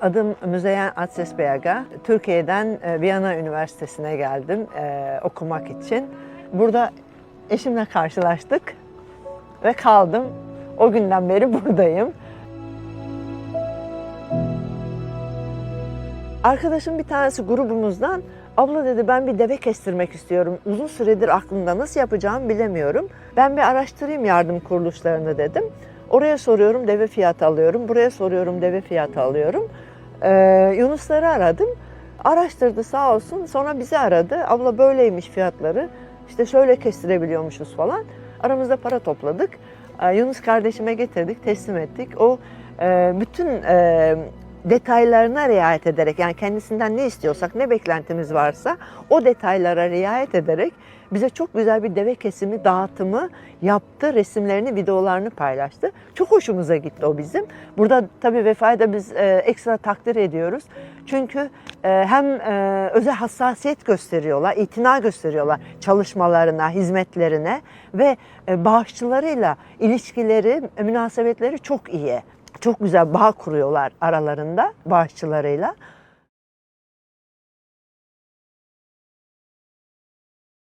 Adım Müzeyyen Atsesberga. Türkiye'den e, Viyana Üniversitesi'ne geldim e, okumak için. Burada eşimle karşılaştık ve kaldım. O günden beri buradayım. Arkadaşım bir tanesi grubumuzdan abla dedi ben bir deve kestirmek istiyorum. Uzun süredir aklımda nasıl yapacağımı bilemiyorum. Ben bir araştırayım yardım kuruluşlarını dedim. Oraya soruyorum deve fiyatı alıyorum. Buraya soruyorum deve fiyatı alıyorum. Ee, Yunusları aradım. Araştırdı sağ olsun. Sonra bizi aradı. Abla böyleymiş fiyatları. İşte şöyle kestirebiliyormuşuz falan. Aramızda para topladık. Ee, Yunus kardeşime getirdik, teslim ettik. O e, bütün e, detaylarına riayet ederek yani kendisinden ne istiyorsak, ne beklentimiz varsa o detaylara riayet ederek bize çok güzel bir deve kesimi dağıtımı yaptı. Resimlerini, videolarını paylaştı. Çok hoşumuza gitti o bizim. Burada tabii Vefa'yı da biz e, ekstra takdir ediyoruz. Çünkü e, hem e, özel hassasiyet gösteriyorlar, itina gösteriyorlar çalışmalarına, hizmetlerine ve e, bağışçılarıyla ilişkileri, münasebetleri çok iyi çok güzel bağ kuruyorlar aralarında bağışçılarıyla.